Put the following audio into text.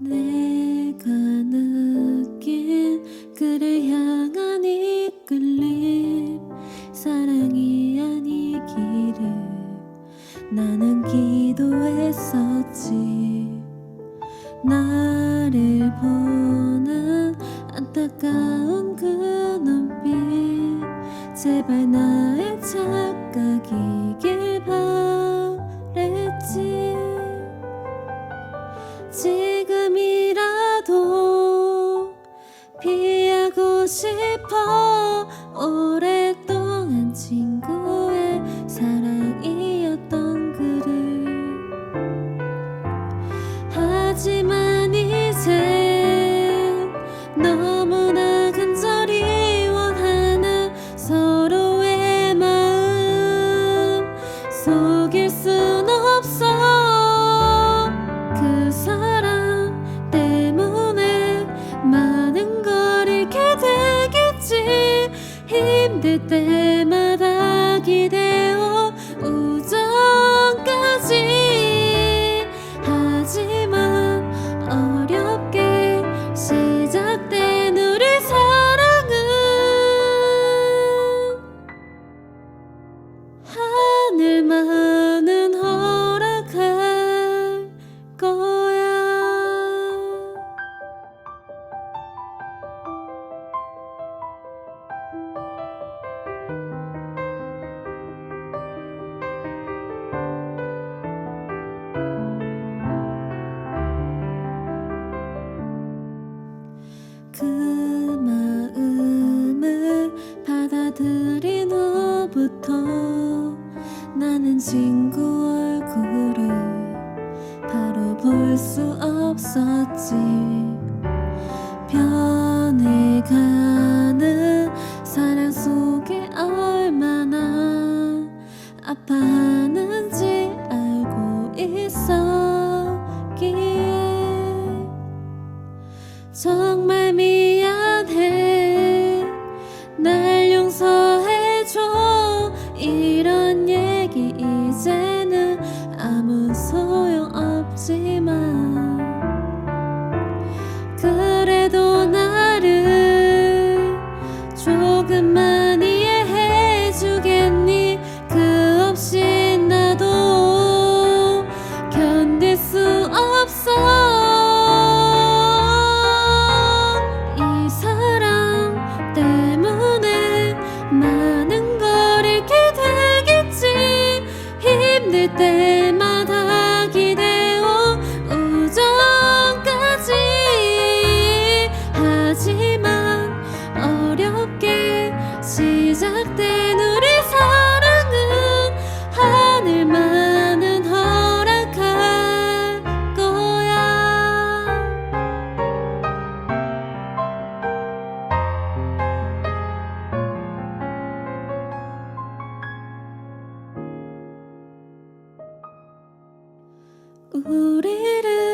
내가 싶어. 오랫동안 친구의 사랑이었던 그를 하지만 때마다 기대어 우정까지. 하지만 어렵게 받아들인 후부터 나는 친구 얼굴을 바로 볼 수 없었지. 변해가는 사랑 속에 얼마나 아파하는지 알고 있었기에 정말 미 우리를